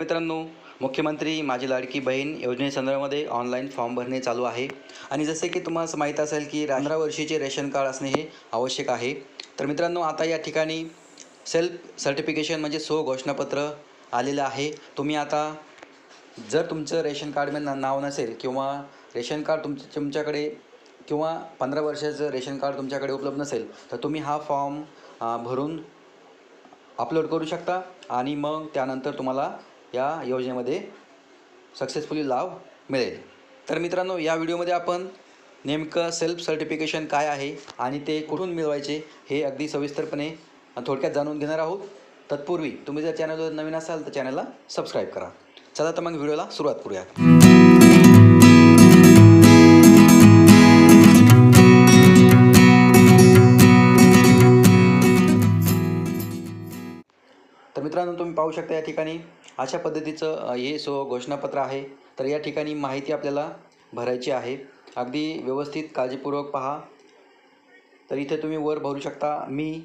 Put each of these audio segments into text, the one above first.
मित्रांनो मुख्यमंत्री माझी लाडकी बहीण योजनेसंदर्भामध्ये ऑनलाईन फॉर्म भरणे चालू आहे. आणि जसे की तुम्हाला माहीत असेल की पंधरा वर्षीचे रेशन कार्ड असणे हे आवश्यक आहे. तर मित्रांनो आता या ठिकाणी सेल्फ सर्टिफिकेशन म्हणजे सो घोषणापत्र आलेलं आहे. तुम्ही आता जर तुमचं रेशन कार्डमध्ये नाव नसेल किंवा रेशन कार्ड तुमच्या तुमच्याकडे किंवा पंधरा वर्षाचं रेशन कार्ड तुमच्याकडे उपलब्ध नसेल तर तुम्ही हा फॉर्म भरून अपलोड करू शकता आणि मग त्यानंतर तुम्हाला या योजनेमध्ये सक्सेसफुली लाभ मिळेल. तर मित्रांनो या व्हिडिओमध्ये आपण नेमकं सेल्फ सर्टिफिकेशन काय आहे आणि ते कुठून मिळवायचे हे अगदी सविस्तरपणे थोडक्यात जाणून घेणार आहोत. तत्पूर्वी तुम्ही जर चॅनलवर नवीन असाल तर चॅनलला सबस्क्राईब करा. चला तर मग व्हिडिओला सुरुवात करूया मित्रांनो तुम्ही पाहू शकता या ठिकाणी अशा पद्धतीचं हे सो घोषणापत्र आहे. तर या ठिकाणी माहिती आपल्याला भरायची आहे. अगदी व्यवस्थित काळजीपूर्वक पहा. तर इथे तुम्ही वर भरू शकता मी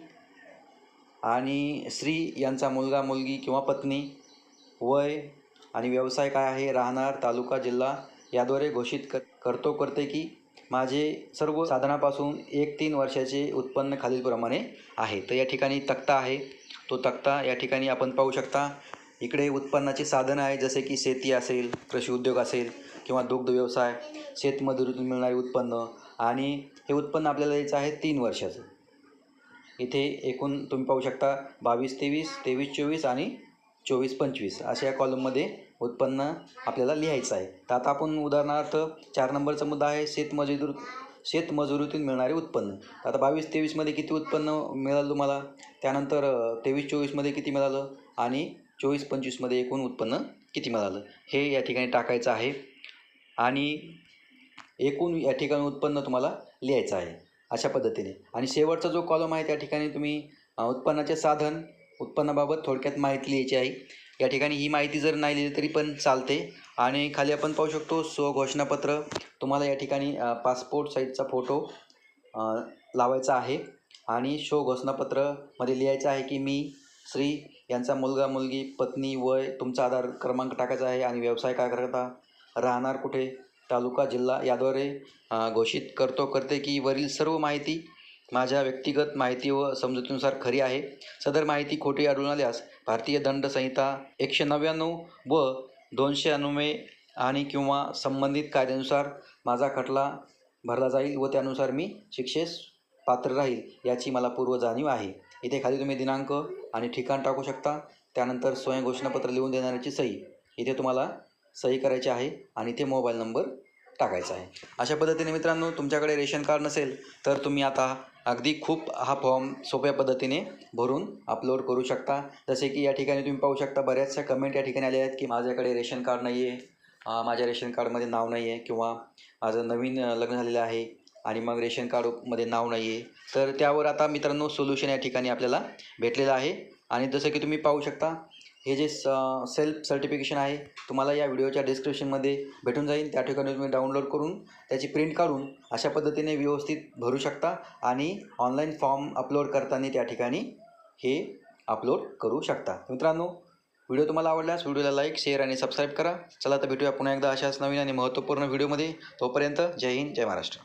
आणि श्री यांचा मुलगा मुलगी किंवा पत्नी वय आणि व्यवसाय काय आहे राहणार तालुका जिल्हा याद्वारे घोषित कर करतो करते की माझे सर्व साधनापासून एक तीन वर्षाचे उत्पन्न खालीलप्रमाणे आहे. तर या ठिकाणी तक्ता आहे. तो तक्ता या ठिकाणी आपण पाहू शकता. इकडे उत्पन्नाचे साधन आहे जसे की शेती असेल कृषी उद्योग असेल किंवा दुग्ध व्यवसाय शेतमजुरीतून मिळणारे उत्पन्न आणि हे उत्पन्न आपल्याला यायचं आहे तीन वर्षाचं. इथे एकूण तुम्ही पाहू शकता बावीस तेवीस तेवीस चोवीस आणि चोवीस पंचवीस अशा या कॉलममध्ये उत्पन्न आपल्याला लिहायचं आहे. तर आता आपण उदाहरणार्थ चार नंबरचा मुद्दा आहे शेतमजूर शेतमजुरीतून मिळणारे उत्पन्न. आता बावीस तेवीसमध्ये किती उत्पन्न मिळालं तुम्हाला? त्यानंतर तेवीस चोवीसमध्ये किती मिळालं? आणि चोवीस पंचवीसमध्ये एकूण उत्पन्न किती मिळालं? हे या ठिकाणी टाकायचं आहे. आणि एकूण या ठिकाणी उत्पन्न तुम्हाला लिहायचं आहे अशा पद्धतीने. आणि शेवटचा जो कॉलम आहे त्या ठिकाणी तुम्ही उत्पन्नाचे साधन उत्पन्नाबाबत थोडक्यात माहिती लिहायची आहे. या ठिकाणी ही माहिती जर नाही लिहिली तरी पण चालते. आणि खाली आपण पाहू शकतो स्वघोषणापत्र. तुम्हाला या ठिकाणी पासपोर्ट साईजचा फोटो लावायचा आहे. आणि शो घोषणापत्रामध्ये लिहायचं आहे की मी श्री यांचा मुलगा मुलगी पत्नी वय तुमचा आधार क्रमांक टाकायचा आहे आणि व्यवसाय काय करता राहणार कुठे? तालुका जिल्हा याद्वारे घोषित करतो करते की वरील सर्व माहिती माझ्या व्यक्तिगत माहिती व समजुतीनुसार खरी आहे. सदर माहिती खोटी आढळून आल्यास भारतीय दंड संहिता एकशे नव्याण्णव व दोनशे अनुमे आणि किंवा संबंधित कायद्यानुसार माझा खटला भरला जाईल व त्यानुसार मी शिक्षेस पात्र राहील याची मला पूर्व जाणीव आहे. इथे खाली तुम्ही दिनांक आणि ठिकाण टाकू शकता. त्यानंतर स्वयं घोषणापत्र लिहून देणाऱ्याची सही. इथे तुम्हाला सही करायची आहे आणि इथे मोबाईल नंबर टाकायचं आहे. अशा पद्धतीने मित्रांनो तुमच्याकडे रेशन कार्ड नसेल तर तुम्ही आता अगदी खूप हा फॉर्म सोप्या पद्धतीने भरून अपलोड करू शकता. जसे की या ठिकाणी तुम्ही पाहू शकता बऱ्याचशा कमेंट या ठिकाणी आल्या आहेत की माझ्याकडे रेशन कार्ड नाही आहे माझ्या रेशन कार्डमध्ये नाव नाही आहे किंवा माझं नवीन लग्न झालेलं आहे आणि मग रेशन कार्डमध्ये नाव नाही आहे तर त्यावर आता मित्रांनो सोल्युशन या ठिकाणी आपल्याला भेटलेलं आहे. आणि जसं की तुम्ही पाहू शकता हे जे स सेल्फ सर्टिफिकेशन आहे तुम्हाला या व्हिडिओच्या डिस्क्रिप्शनमध्ये भेटून जाईल. त्या ठिकाणी तुम्ही डाउनलोड करून त्याची प्रिंट काढून अशा पद्धतीने व्यवस्थित भरू शकता आणि ऑनलाईन फॉर्म अपलोड करताना त्या ठिकाणी हे अपलोड करू शकता. मित्रांनो व्हिडिओ तुम्हाला आवडल्यास व्हिडिओला लाईक शेअर आणि सबस्क्राईब करा. चला तर भेटूया पुन्हा एकदा अशाच नवीन आणि महत्त्वपूर्ण व्हिडिओमध्ये तोपर्यंत जय हिंद जय महाराष्ट्र.